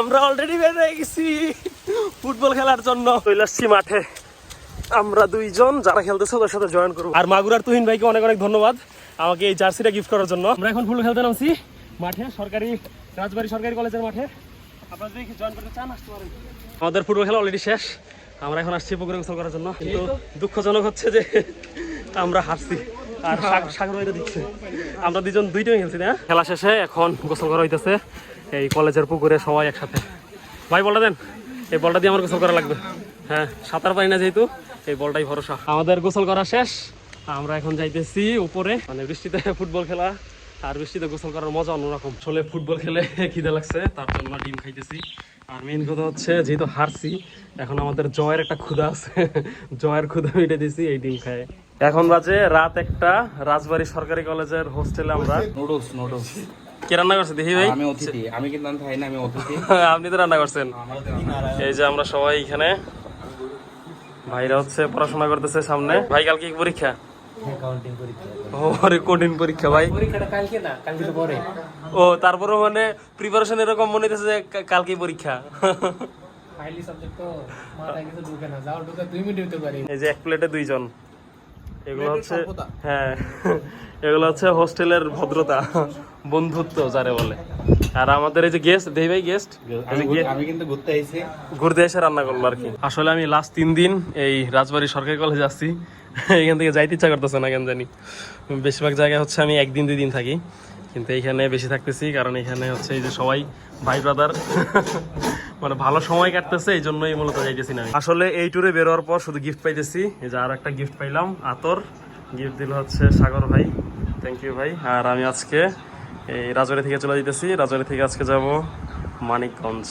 আমরা অলরেডি বের হয়ে গেছি। ফুটবল খেলার জন্য। চলে মাঠে। আমরা দুইজন, যারা খেলতেছে ওদের সাথে জয়েন করব। আর মাগুরার তুহিন ভাইকে অনেক অনেক ধন্যবাদ আমাকে এই জার্সিটা গিফট করার জন্য। আমরা এখন ফুটবল খেলতে নামছি মাঠে, সরকারি, রাজবাড়ি সরকারি কলেজের মাঠে। আপনারা যদি জয়েন করতে চান, আসতে পারেন। আমাদের ফুটবল খেলা অলরেডি শেষ। আমরা এখন আসছি পুকুরে গোসল করার জন্য। কিন্তু দুঃখজনক হচ্ছে যে আমরা হারছি। আর সাগর ভাইরা দিচ্ছে। আমরা দুজন দুই টিমে খেলছি না? খেলা শেষে এখন গোসল করা হইতেছে। এই কলেজের পুকুরে সবাই একসাথে। ভাই বলটা দেন। এই বলটা দিয়ে আমার গোসল করা লাগবে। হ্যাঁ সাঁতার পারি না যেহেতু এই বলটাই ভরসা। আমাদের গোসল করা শেষ। আমরা এখন যাইতেছি উপরে। মানে বৃষ্টিতে ফুটবল খেলা আর বৃষ্টিতে গোসল করার মজা অন্যরকম। চলে ফুটবল খেলে খিদে লাগছে তার জন্য ডিম খাইতেছি। আর মেন কথা হচ্ছে যেহেতু হারছি এখন আমাদের জয়ের একটা ক্ষুধা আছে। জয়ের ক্ষুধা মিটে দিছি এই ডিম খায়। এখন বাজে রাত একটা রাজবাড়ী সরকারি কলেজের হোস্টেলে আমরা। নুডলস নুডলস কে রান্না করছে দেখি ভাই? আমি অতিথি আমি কিন্তু আমি খাই না আমি অতিথি। আপনি তো রান্না করছেন। এই যে আমরা সবাই এখানে। ভাইরা হচ্ছে পড়াশোনা করতেছে সামনে। ভাই কালকে কি পরীক্ষা? কঠিন পরীক্ষা ভাই। পরীক্ষাটা কালকে না কালকে পরে। ও তারপরে মানে প্রিপারেশন এরকম মনে হইতেছে যে কা- পরীক্ষা। ফাইলি সাবজেক্ট তো মাথায় কিছু ঢুকে না যাও ঢুকে দুই মিনিট হতে পারি। এই যে এক প্লেটে দুইজন। এগুলো হচ্ছে হ্যাঁ এগুলো হচ্ছে হোস্টেলের ভদ্রতা বন্ধুত্ব যারে বলে। আর আমাদের এই যে গেস্ট দেই ভাই গেস্ট আমি কিন্তু ঘুরতে আইছি। ঘুরতে এসে রান্না করল আর কি। আসলে আমি লাস্ট তিন দিন এই রাজবাড়ী সরকারি কলেজে আসছি। এখান থেকে যাইতে ইচ্ছা করতেছে না কেন জানি। বেশিরভাগ জায়গায় হচ্ছে আমি একদিন দুই দিন থাকি। কিন্তু এইখানে বেশি থাকতেছি কারণ এখানে হচ্ছে এই যে সবাই ভাই ব্রাদার মানে ভালো সময় কাটতেছে, এই জন্যই মূলত যাইতেছি না আসলে এই ট্যুরে বেরোয়ার পর শুধু গিফট পাইতেছি। এই যে আর একটা গিফট পাইলাম, আতর। গিফট দিল হচ্ছে সাগর ভাই। থ্যাংক ইউ ভাই। আর আমি আজকে এই রাজবাড়ি থেকে চলে যেতেছি রাজবাড়ি থেকে আজকে যাব মানিকগঞ্জ।